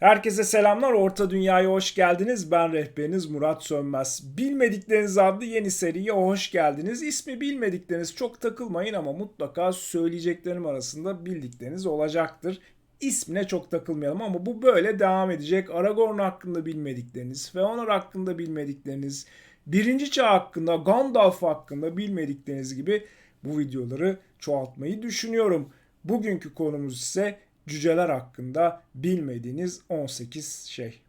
Herkese selamlar. Orta Dünya'ya hoş geldiniz. Ben rehberiniz Murat Sönmez. Bilmedikleriniz adlı yeni seriye hoş geldiniz. İsmi bilmedikleriniz çok takılmayın ama mutlaka söyleyeceklerim arasında bildikleriniz olacaktır. İsmine çok takılmayalım ama bu böyle devam edecek. Aragorn hakkında bilmedikleriniz, Feanor hakkında bilmedikleriniz, Birinci Çağ hakkında, Gandalf hakkında bilmedikleriniz gibi bu videoları çoğaltmayı düşünüyorum. Bugünkü konumuz ise cüceler hakkında bilmediğiniz 18 şey.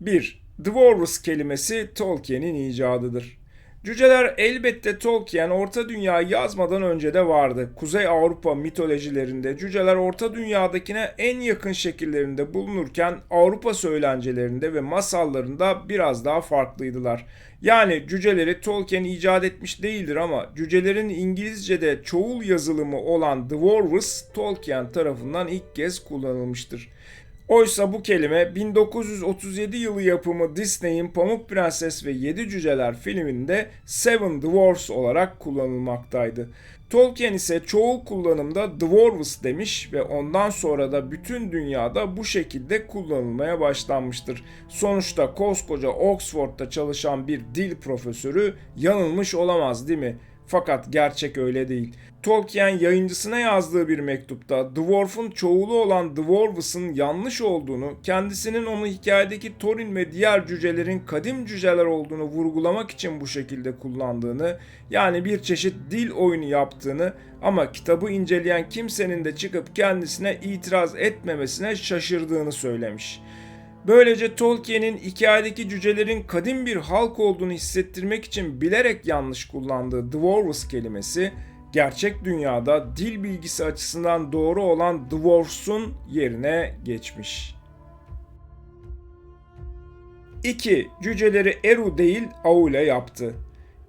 Bir, Dwarves kelimesi Tolkien'in icadıdır. Cüceler elbette Tolkien Orta Dünya'yı yazmadan önce de vardı. Kuzey Avrupa mitolojilerinde cüceler Orta Dünya'dakine en yakın şekillerinde bulunurken Avrupa söylencelerinde ve masallarında biraz daha farklıydılar. Yani cüceleri Tolkien icat etmiş değildir ama cücelerin İngilizce'de çoğul yazılımı olan Dwarves Tolkien tarafından ilk kez kullanılmıştır. Oysa bu kelime 1937 yılı yapımı Disney'in Pamuk Prenses ve Yedi Cüceler filminde Seven Dwarfs olarak kullanılmaktaydı. Tolkien ise çoğul kullanımda Dwarves demiş ve ondan sonra da bütün dünyada bu şekilde kullanılmaya başlanmıştır. Sonuçta koskoca Oxford'da çalışan bir dil profesörü yanılmış olamaz değil mi? Fakat gerçek öyle değil. Tolkien yayıncısına yazdığı bir mektupta Dwarf'un çoğulu olan Dwarves'ın yanlış olduğunu, kendisinin onu hikayedeki Thorin ve diğer cücelerin kadim cüceler olduğunu vurgulamak için bu şekilde kullandığını, yani bir çeşit dil oyunu yaptığını ama kitabı inceleyen kimsenin de çıkıp kendisine itiraz etmemesine şaşırdığını söylemiş. Böylece Tolkien'in hikayedeki cücelerin kadim bir halk olduğunu hissettirmek için bilerek yanlış kullandığı Dwarves kelimesi gerçek dünyada dil bilgisi açısından doğru olan Dwarfs'un yerine geçmiş. 2. Cüceleri Eru değil Aule yaptı.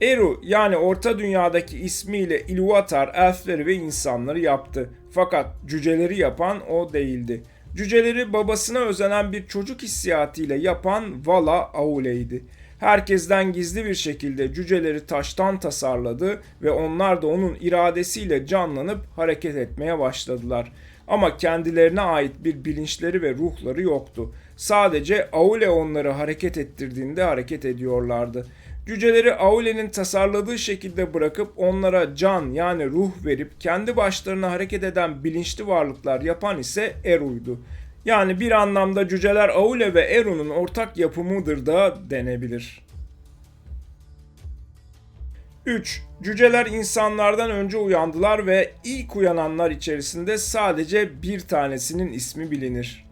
Eru yani Orta Dünya'daki ismiyle Ilúvatar elfleri ve insanları yaptı. Fakat cüceleri yapan o değildi. Cüceleri babasına özenen bir çocuk hissiyatıyla yapan Vala Aule'ydi. Herkesten gizli bir şekilde cüceleri taştan tasarladı ve onlar da onun iradesiyle canlanıp hareket etmeye başladılar. Ama kendilerine ait bir bilinçleri ve ruhları yoktu. Sadece Aule onları hareket ettirdiğinde hareket ediyorlardı. Cüceleri Aule'nin tasarladığı şekilde bırakıp onlara can yani ruh verip kendi başlarına hareket eden bilinçli varlıklar yapan ise Eru'ydu. Yani bir anlamda cüceler Aule ve Eru'nun ortak yapımıdır da denebilir. 3. Cüceler insanlardan önce uyandılar ve ilk uyananlar içerisinde sadece bir tanesinin ismi bilinir.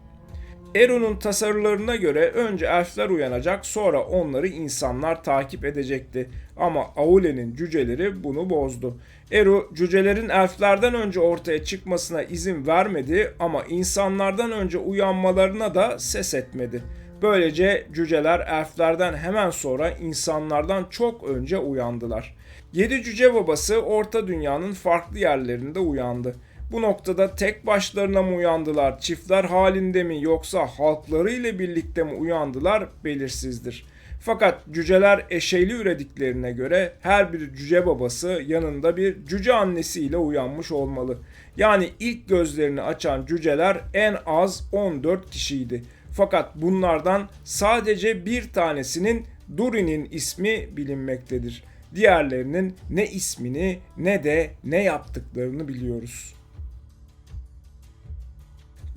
Eru'nun tasarılarına göre önce elfler uyanacak sonra onları insanlar takip edecekti. Ama Aule'nin cüceleri bunu bozdu. Eru cücelerin elflerden önce ortaya çıkmasına izin vermedi ama insanlardan önce uyanmalarına da ses etmedi. Böylece cüceler elflerden hemen sonra insanlardan çok önce uyandılar. Yedi cüce babası Orta Dünya'nın farklı yerlerinde uyandı. Bu noktada tek başlarına mı uyandılar, çiftler halinde mi yoksa halkları ile birlikte mi uyandılar belirsizdir. Fakat cüceler eşeyli ürediklerine göre her bir cüce babası yanında bir cüce annesiyle uyanmış olmalı. Yani ilk gözlerini açan cüceler en az 14 kişiydi. Fakat bunlardan sadece bir tanesinin Durin'in ismi bilinmektedir. Diğerlerinin ne ismini ne de ne yaptıklarını biliyoruz.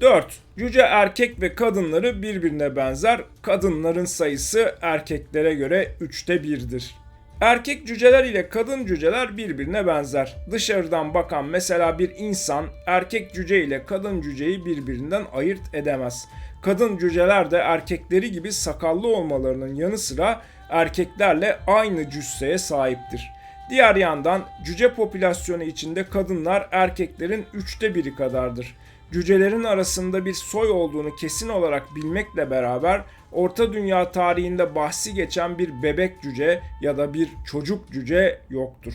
4. Cüce erkek ve kadınları birbirine benzer. Kadınların sayısı erkeklere göre 3'te 1'dir. Erkek cüceler ile kadın cüceler birbirine benzer. Dışarıdan bakan mesela bir insan erkek cüce ile kadın cüceyi birbirinden ayırt edemez. Kadın cüceler de erkekleri gibi sakallı olmalarının yanı sıra erkeklerle aynı cüsseye sahiptir. Diğer yandan cüce popülasyonu içinde kadınlar erkeklerin üçte biri kadardır cücelerin arasında bir soy olduğunu kesin olarak bilmekle beraber Orta Dünya tarihinde bahsi geçen bir bebek cüce ya da bir çocuk cüce yoktur.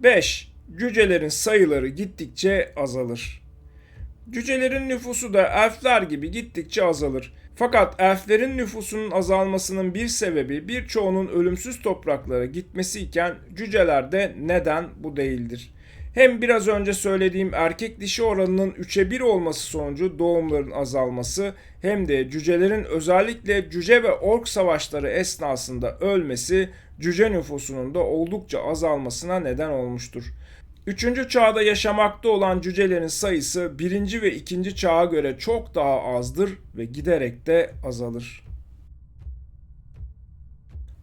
5. Cücelerin sayıları gittikçe azalır. Cücelerin nüfusu da elfler gibi gittikçe azalır. Fakat elflerin nüfusunun azalmasının bir sebebi birçoğunun ölümsüz topraklara gitmesi iken cücelerde neden bu değildir. Hem biraz önce söylediğim erkek dişi oranının 3'e 1 olması sonucu doğumların azalması hem de cücelerin özellikle cüce ve ork savaşları esnasında ölmesi cüce nüfusunun da oldukça azalmasına neden olmuştur. Üçüncü çağda yaşamakta olan cücelerin sayısı birinci ve ikinci çağa göre çok daha azdır ve giderek de azalır.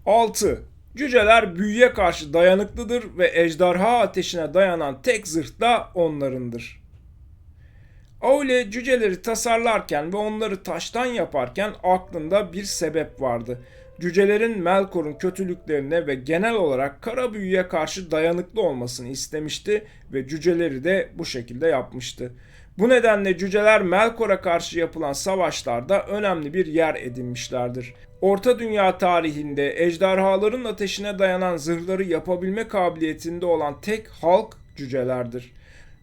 6. Cüceler büyüye karşı dayanıklıdır ve ejderha ateşine dayanan tek zırh da onlarındır. Aule cüceleri tasarlarken ve onları taştan yaparken aklında bir sebep vardı. Cücelerin Melkor'un kötülüklerine ve genel olarak kara büyüye karşı dayanıklı olmasını istemişti ve cüceleri de bu şekilde yapmıştı. Bu nedenle cüceler Melkor'a karşı yapılan savaşlarda önemli bir yer edinmişlerdir. Orta Dünya tarihinde ejderhaların ateşine dayanan zırhları yapabilme kabiliyetinde olan tek halk cücelerdir.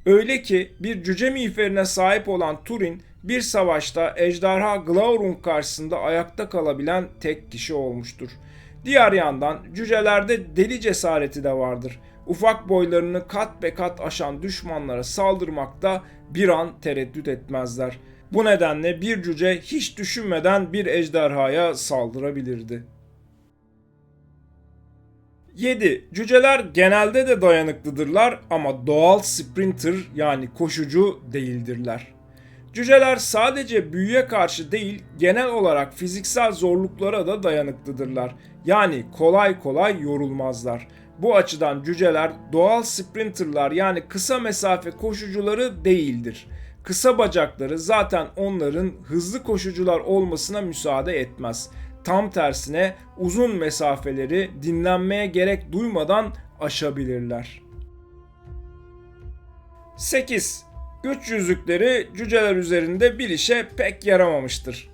Öyle ki bir cüce miğferine sahip olan Turin bir savaşta ejderha Glaurung karşısında ayakta kalabilen tek kişi olmuştur. Diğer yandan cücelerde deli cesareti de vardır. Ufak boylarını kat be kat aşan düşmanlara saldırmakta bir an tereddüt etmezler. Bu nedenle bir cüce hiç düşünmeden bir ejderhaya saldırabilirdi. 7. Cüceler genelde de dayanıklıdırlar ama doğal sprinter yani koşucu değildirler. Cüceler sadece büyüye karşı değil genel olarak fiziksel zorluklara da dayanıklıdırlar. Yani kolay kolay yorulmazlar. Bu açıdan cüceler doğal sprinterlar yani kısa mesafe koşucuları değildir. Kısa bacakları zaten onların hızlı koşucular olmasına müsaade etmez. Tam tersine uzun mesafeleri dinlenmeye gerek duymadan aşabilirler. 8. Güç yüzükleri cüceler üzerinde bir işe pek yaramamıştır.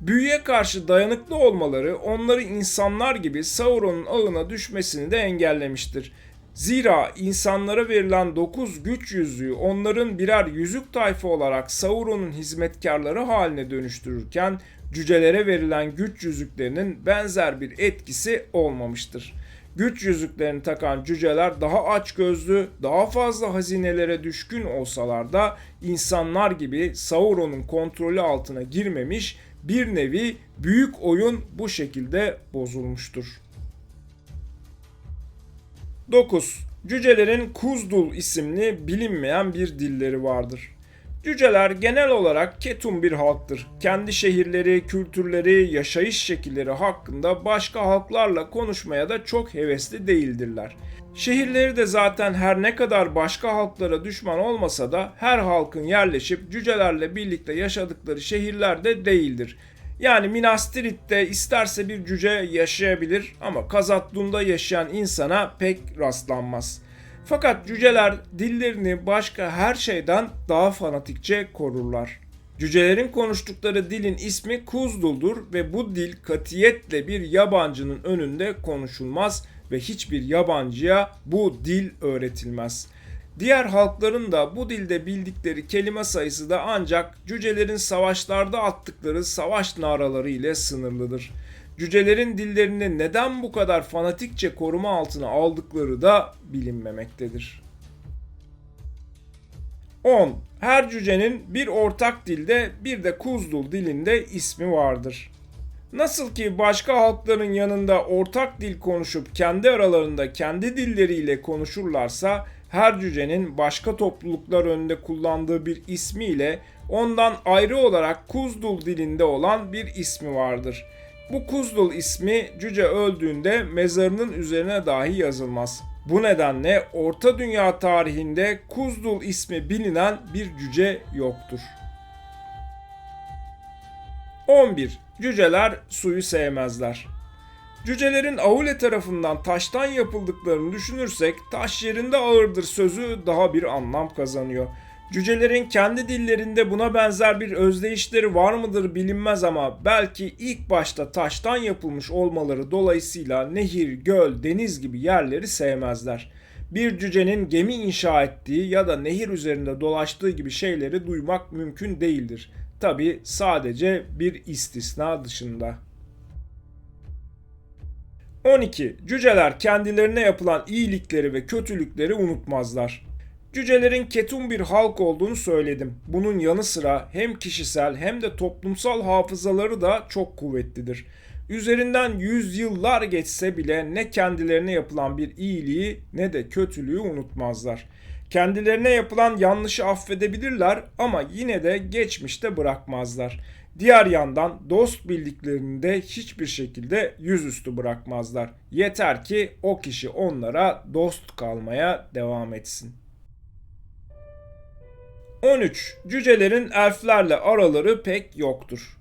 Büyüye karşı dayanıklı olmaları onları insanlar gibi Sauron'un ağına düşmesini de engellemiştir. Zira insanlara verilen 9 güç yüzüğü onların birer yüzük tayfa olarak Sauron'un hizmetkarları haline dönüştürürken cücelere verilen güç yüzüklerinin benzer bir etkisi olmamıştır. Güç yüzüklerini takan cüceler daha açgözlü, daha fazla hazinelere düşkün olsalar da insanlar gibi Sauron'un kontrolü altına girmemiş bir nevi büyük oyun bu şekilde bozulmuştur. 9. Cücelerin Kuzdul isimli bilinmeyen bir dilleri vardır. Cüceler genel olarak ketum bir halktır. Kendi şehirleri, kültürleri, yaşayış şekilleri hakkında başka halklarla konuşmaya da çok hevesli değildirler. Şehirleri de zaten her ne kadar başka halklara düşman olmasa da her halkın yerleşip cücelerle birlikte yaşadıkları şehirlerde değildir. Yani Minas Tirith'te isterse bir cüce yaşayabilir ama Kazatlu'nda yaşayan insana pek rastlanmaz. Fakat cüceler dillerini başka her şeyden daha fanatikçe korurlar. Cücelerin konuştukları dilin ismi Kuzdul'dur ve bu dil katiyetle bir yabancının önünde konuşulmaz ve hiçbir yabancıya bu dil öğretilmez. Diğer halkların da bu dilde bildikleri kelime sayısı da ancak cücelerin savaşlarda attıkları savaş naraları ile sınırlıdır. Cücelerin dillerini neden bu kadar fanatikçe koruma altına aldıkları da bilinmemektedir. 10. Her cücenin bir ortak dilde bir de Kuzdul dilinde ismi vardır. Nasıl ki başka halkların yanında ortak dil konuşup kendi aralarında kendi dilleriyle konuşurlarsa her cücenin başka topluluklar önünde kullandığı bir ismiyle ondan ayrı olarak Kuzdul dilinde olan bir ismi vardır. Bu Kuzdul ismi cüce öldüğünde mezarının üzerine dahi yazılmaz. Bu nedenle Orta Dünya tarihinde Kuzdul ismi bilinen bir cüce yoktur. 11. Cüceler suyu sevmezler. Cücelerin Aule tarafından taştan yapıldıklarını düşünürsek taş yerinde ağırdır sözü daha bir anlam kazanıyor. Cücelerin kendi dillerinde buna benzer bir özdeyişleri var mıdır bilinmez ama belki ilk başta taştan yapılmış olmaları dolayısıyla nehir, göl, deniz gibi yerleri sevmezler. Bir cücenin gemi inşa ettiği ya da nehir üzerinde dolaştığı gibi şeyleri duymak mümkün değildir. Tabi sadece bir istisna dışında. 12. Cüceler kendilerine yapılan iyilikleri ve kötülükleri unutmazlar. Cücelerin ketum bir halk olduğunu söyledim. Bunun yanı sıra hem kişisel hem de toplumsal hafızaları da çok kuvvetlidir. Üzerinden yüzyıllar geçse bile ne kendilerine yapılan bir iyiliği ne de kötülüğü unutmazlar. Kendilerine yapılan yanlışı affedebilirler ama yine de geçmişte bırakmazlar. Diğer yandan dost bildiklerini de hiçbir şekilde yüzüstü bırakmazlar. Yeter ki o kişi onlara dost kalmaya devam etsin. 13. Cücelerin elflerle araları pek yoktur.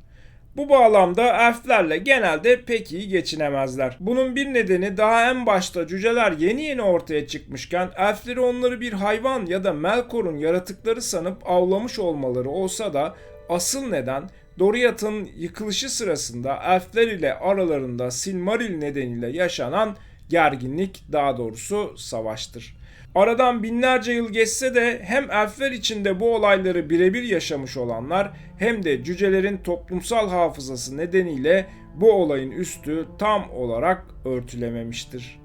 Bu bağlamda elflerle genelde pek iyi geçinemezler. Bunun bir nedeni daha en başta cüceler yeni yeni ortaya çıkmışken elfleri onları bir hayvan ya da Melkor'un yaratıkları sanıp avlamış olmaları olsa da asıl neden Doriath'ın yıkılışı sırasında elfler ile aralarında Silmaril nedeniyle yaşanan gerginlik daha doğrusu savaştır. Aradan binlerce yıl geçse de hem elfler içinde bu olayları birebir yaşamış olanlar hem de cücelerin toplumsal hafızası nedeniyle bu olayın üstü tam olarak örtülememiştir.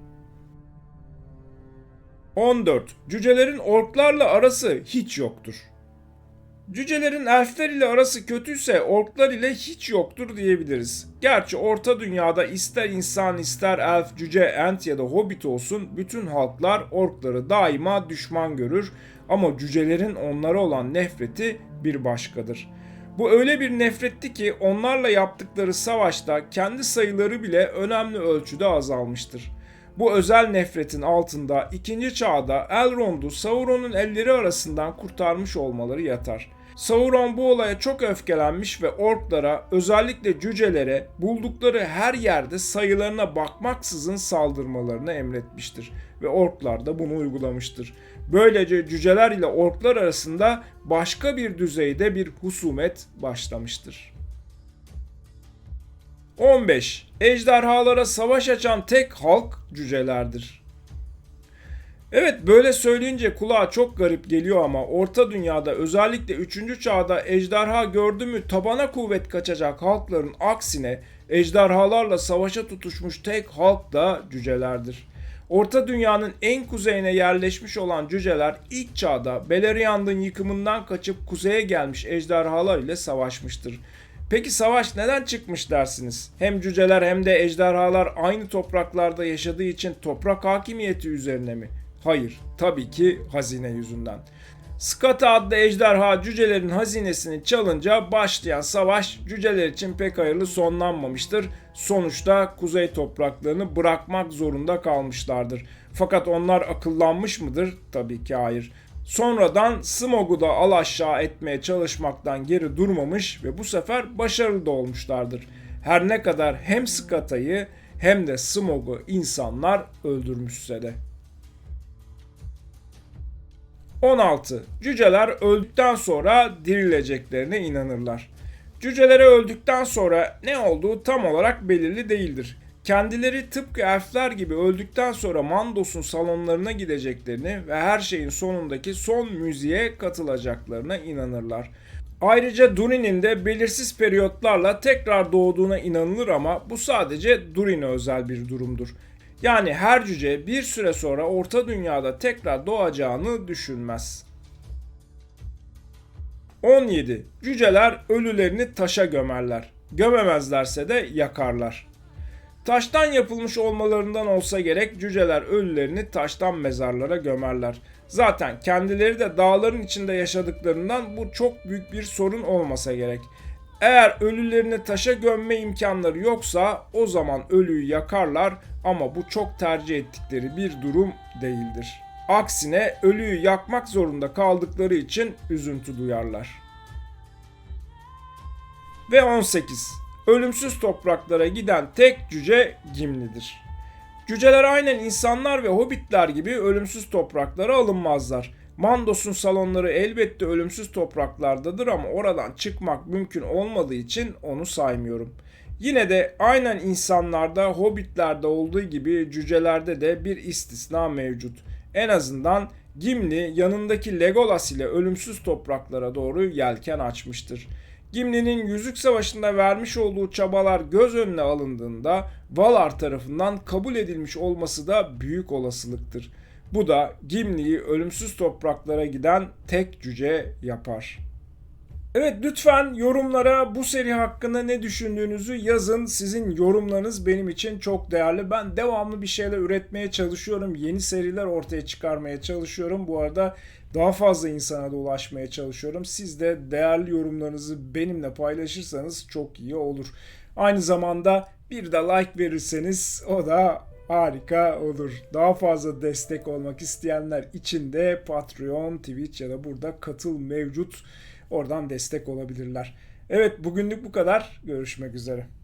14. Cücelerin orklarla arası hiç yoktur. Cücelerin elfler ile arası kötüyse orklar ile hiç yoktur diyebiliriz. Gerçi orta dünyada ister insan ister elf, cüce, ent ya da hobbit olsun bütün halklar orkları daima düşman görür ama cücelerin onlara olan nefreti bir başkadır. Bu öyle bir nefretti ki onlarla yaptıkları savaşta kendi sayıları bile önemli ölçüde azalmıştır. Bu özel nefretin altında ikinci çağda Elrond'u Sauron'un elleri arasından kurtarmış olmaları yatar. Sauron bu olaya çok öfkelenmiş ve orklara özellikle cücelere buldukları her yerde sayılarına bakmaksızın saldırmalarını emretmiştir ve orklar da bunu uygulamıştır. Böylece cüceler ile orklar arasında başka bir düzeyde bir husumet başlamıştır. 15. Ejderhalara savaş açan tek halk cücelerdir. Evet böyle söyleyince kulağa çok garip geliyor ama Orta Dünya'da özellikle 3. çağda ejderha gördü mü tabana kuvvet kaçacak halkların aksine ejderhalarla savaşa tutuşmuş tek halk da cücelerdir. Orta Dünya'nın en kuzeyine yerleşmiş olan cüceler ilk çağda Beleriand'ın yıkımından kaçıp kuzeye gelmiş ejderhalar ile savaşmıştır. Peki savaş neden çıkmış dersiniz? Hem cüceler hem de ejderhalar aynı topraklarda yaşadığı için toprak hakimiyeti üzerine mi? Hayır, tabii ki hazine yüzünden. Skata adlı ejderha cücelerin hazinesini çalınca başlayan savaş cüceler için pek hayırlı sonlanmamıştır. Sonuçta kuzey topraklarını bırakmak zorunda kalmışlardır. Fakat onlar akıllanmış mıdır? Tabii ki hayır. Sonradan Smog'u da alaşağı etmeye çalışmaktan geri durmamış ve bu sefer başarılı da olmuşlardır. Her ne kadar hem Skata'yı hem de Smog'u insanlar öldürmüşse de. 16. Cüceler öldükten sonra dirileceklerine inanırlar. Cücelere öldükten sonra ne olduğu tam olarak belirli değildir. Kendileri tıpkı elfler gibi öldükten sonra Mandos'un salonlarına gideceklerini ve her şeyin sonundaki son müziğe katılacaklarına inanırlar. Ayrıca Durin'in de belirsiz periyotlarla tekrar doğduğuna inanılır ama bu sadece Durin'e özel bir durumdur. Yani her cüce bir süre sonra orta dünyada tekrar doğacağını düşünmez. 17. Cüceler ölülerini taşa gömerler. Gömemezlerse de yakarlar. Taştan yapılmış olmalarından olsa gerek cüceler ölülerini taştan mezarlara gömerler. Zaten kendileri de dağların içinde yaşadıklarından bu çok büyük bir sorun olmasa gerek. Eğer ölülerini taşa gömme imkanları yoksa o zaman ölüyü yakarlar ama bu çok tercih ettikleri bir durum değildir. Aksine ölüyü yakmak zorunda kaldıkları için üzüntü duyarlar. Ve 18. Ölümsüz topraklara giden tek cüce Gimli'dir. Cüceler aynen insanlar ve hobbitler gibi ölümsüz topraklara alınmazlar. Mandos'un salonları elbette ölümsüz topraklardadır ama oradan çıkmak mümkün olmadığı için onu saymıyorum. Yine de aynen insanlarda, hobbitlerde olduğu gibi cücelerde de bir istisna mevcut. En azından Gimli yanındaki Legolas ile ölümsüz topraklara doğru yelken açmıştır. Gimli'nin Yüzük Savaşı'nda vermiş olduğu çabalar göz önüne alındığında Valar tarafından kabul edilmiş olması da büyük olasılıktır. Bu da Gimli'yi ölümsüz topraklara giden tek cüce yapar. Evet lütfen yorumlara bu seri hakkında ne düşündüğünüzü yazın. Sizin yorumlarınız benim için çok değerli. Ben devamlı bir şeyler üretmeye çalışıyorum. Yeni seriler ortaya çıkarmaya çalışıyorum. Bu arada daha fazla insana da ulaşmaya çalışıyorum. Siz de değerli yorumlarınızı benimle paylaşırsanız çok iyi olur. Aynı zamanda bir de like verirseniz o da harika olur. Daha fazla destek olmak isteyenler için de Patreon, Twitch ya da burada katıl mevcut. Oradan destek olabilirler. Evet bugünlük bu kadar. Görüşmek üzere.